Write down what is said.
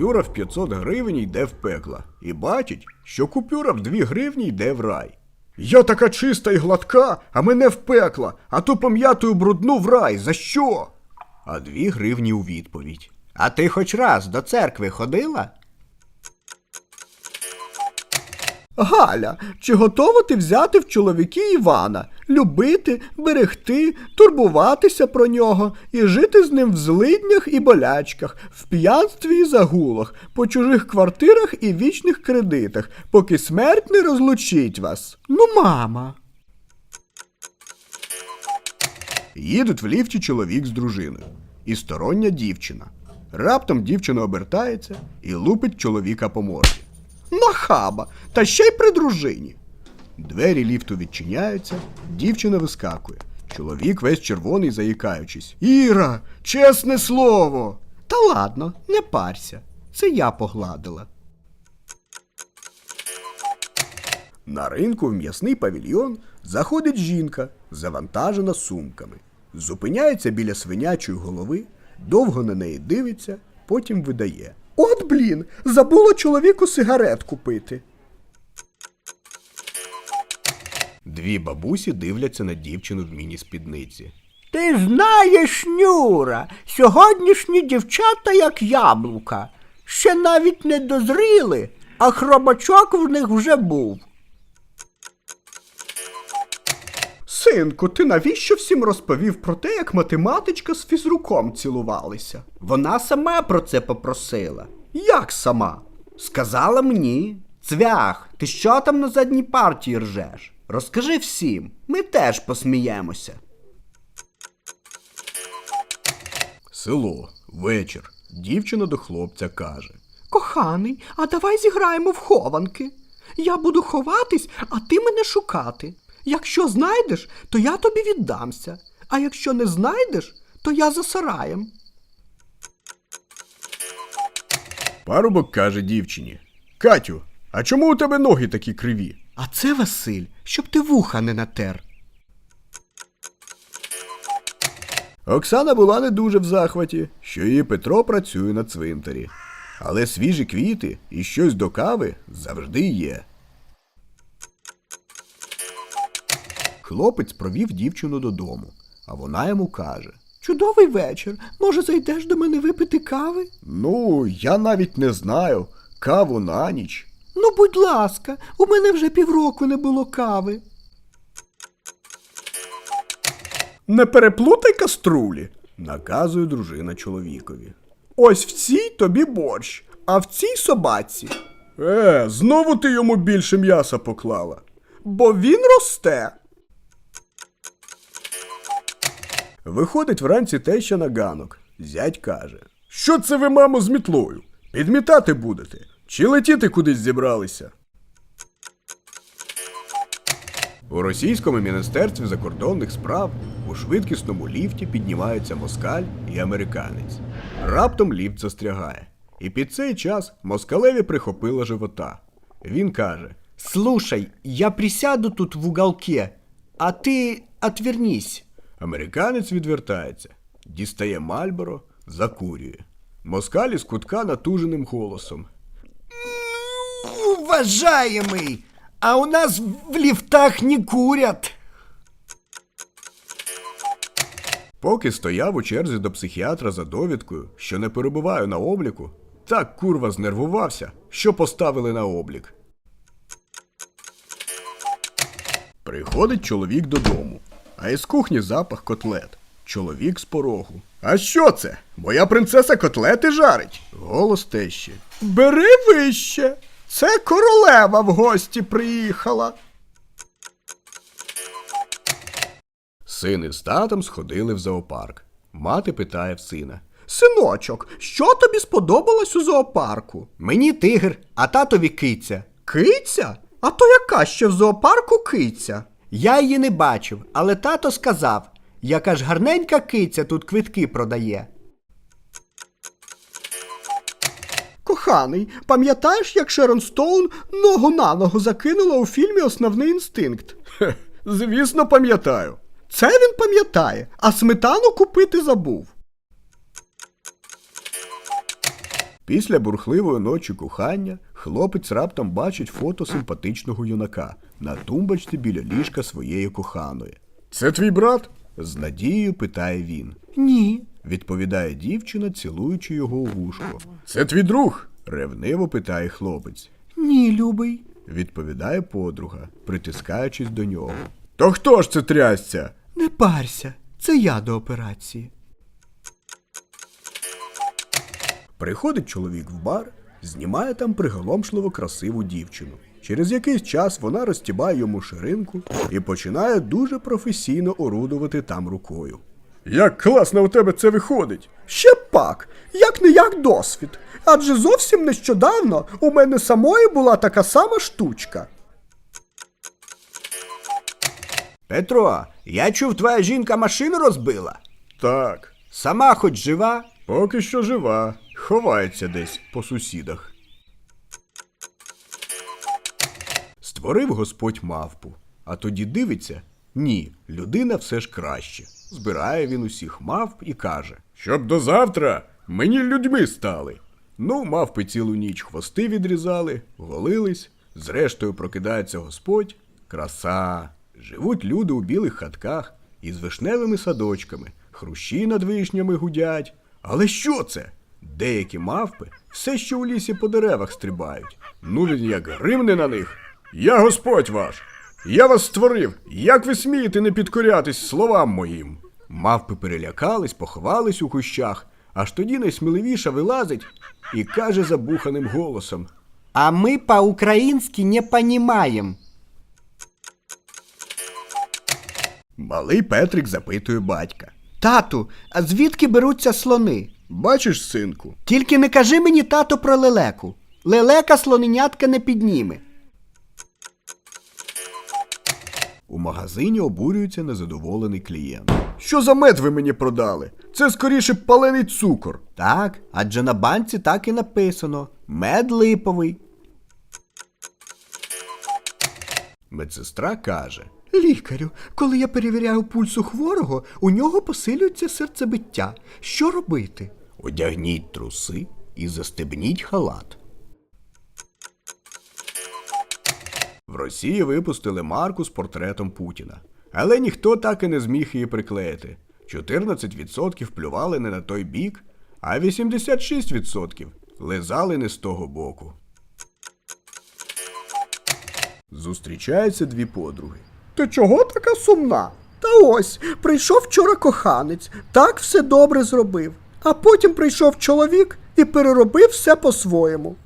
купюра в 500 гривень йде в пекло. І бачить, що купюра в 2 гривні йде в рай. Я така чиста і гладка, а мене в пекло, а то пом'ятую брудну в рай. За що? А 2 гривні у відповідь. А ти хоч раз до церкви ходила? Галя, чи готова ти взяти в чоловіки Івана, любити, берегти, турбуватися про нього і жити з ним в злиднях і болячках, в п'янстві і загулах, по чужих квартирах і вічних кредитах, поки смерть не розлучить вас? Ну, мама. Їдуть в ліфті чоловік з дружиною. І стороння дівчина. Раптом дівчина обертається і лупить чоловіка по морді. Нахаба, та ще й при дружині. Двері ліфту відчиняються, дівчина вискакує. Чоловік весь червоний, заїкаючись. Іра, чесне слово. Та ладно, не парся. Це я погладила. На ринку в м'ясний павільйон заходить жінка, завантажена сумками. Зупиняється біля свинячої голови, довго на неї дивиться, потім видає. От блін, забула чоловіку сигарет купити. Дві бабусі дивляться на дівчину в міні-спідниці. Ти знаєш, Нюра, сьогоднішні дівчата як яблука. Ще навіть не дозріли, а хробачок в них вже був. Синку, ти навіщо всім розповів про те, як математичка з фізруком цілувалися? Вона сама про це попросила. Як сама? Сказала мені. Цвях, ти що там на задній партії ржеш? Розкажи всім, ми теж посміємося. Село, вечір. Дівчина до хлопця каже. Коханий, а давай зіграємо в хованки. Я буду ховатись, а ти мене шукати. Якщо знайдеш, то я тобі віддамся. А якщо не знайдеш, то я за сараєм. Парубок каже дівчині. Катю, а чому у тебе ноги такі криві? А це Василь, щоб ти вуха не натер. Оксана була не дуже в захваті, що її Петро працює на цвинтарі. Але свіжі квіти і щось до кави завжди є. Хлопець провів дівчину додому, а вона йому каже: Чудовий вечір. Може, зайдеш до мене випити кави? Ну, я навіть не знаю, каву на ніч. Ну, будь ласка, у мене вже півроку не було кави. Не переплутай каструлі. Наказує дружина чоловікові. Ось в цій тобі борщ, а в цій собаці. Е, знову ти йому більше м'яса поклала. Бо він росте. Виходить вранці теща на ганок. Зять каже: Що це ви, мамо, з мітлою? Підмітати будете? Чи летіти кудись зібралися? У російському міністерстві закордонних справ у швидкісному ліфті піднімаються москаль і американець. Раптом ліфт застрягає. І під цей час москалеві прихопила живота. Він каже: Слушай, я присяду тут в уголке, а ти отвернись. Американець відвертається, дістає Мальборо, закурює. Москаль із кутка натуженим голосом. Уважаемый, а у нас в лифтах не курят. Поки стояв у черзі до психіатра за довідкою, що не перебуваю на обліку, так курва знервувався, що поставили на облік. Приходить чоловік додому, а із кухні запах котлет. Чоловік з порогу. А що це? Моя принцеса котлети жарить. Голос тещі. Бери вище. Це королева в гості приїхала. Син із татом сходили в зоопарк. Мати питає в сина. Синочок, що тобі сподобалось у зоопарку? Мені тигр, а татові киця. Киця? А то яка ще в зоопарку киця? Я її не бачив, але тато сказав, яка ж гарненька киця тут квитки продає. Коханий, пам'ятаєш, як Шерон Стоун ногу на ногу закинула у фільмі Основний інстинкт? Хе, звісно, пам'ятаю. Це він пам'ятає, а сметану купити забув. Після бурхливої ночі кохання хлопець раптом бачить фото симпатичного юнака на тумбочці біля ліжка своєї коханої. Це твій брат? з надією питає він. Ні. Відповідає дівчина, цілуючи його у вушко. Це твій друг? ревниво питає хлопець. Ні, любий. Відповідає подруга, притискаючись до нього. То хто ж це трясця? Не парся, це я до операції. Приходить чоловік в бар, знімає там приголомшливо красиву дівчину. Через якийсь час вона розтібає йому ширинку і починає дуже професійно орудувати там рукою. Як класно у тебе це виходить! Ще пак, як не як досвід. Адже зовсім нещодавно у мене самої була така сама штучка. Петро, я чув, твоя жінка машину розбила. Так, Сама хоч жива. поки що жива, ховається десь по сусідах. Створив Господь мавпу, а тоді дивиться ні, людина все ж краще. Збирає він усіх мавп і каже: Щоб до завтра мені людьми стали. Ну, мавпи цілу ніч хвости відрізали, голились, зрештою прокидається Господь. Краса. Живуть люди у білих хатках із вишневими садочками, хрущі над вишнями гудять. Але що це? Деякі мавпи все ще у лісі по деревах стрибають. Ну він як гримне на них. Я Господь ваш. Я вас створив. Як ви смієте не підкорятись словам моїм? Мавпи перелякались, поховались у кущах, аж тоді найсміливіша вилазить і каже забуханим голосом. А ми по-українськи не понімаєм. Малий Петрик запитує батька. Тату, а звідки беруться слони? Бачиш, синку, Тільки не кажи мені, тато, про лелеку. Лелека слоненятка не підніме. у магазині обурюється незадоволений клієнт. Що за мед ви мені продали? Це скоріше палений цукор. Так, адже на банці так і написано. Мед липовий. Медсестра каже: Лікарю, коли я перевіряю пульс у хворого, у нього посилюється серцебиття. Що робити? Одягніть труси і застебніть халат. В Росії випустили марку з портретом Путіна. Але ніхто так і не зміг її приклеїти. 14% плювали не на той бік, а 86% лизали не з того боку. Зустрічаються дві подруги. Ти чого така сумна? Та ось, прийшов вчора коханець, так все добре зробив. А потім прийшов чоловік і переробив все по-своєму.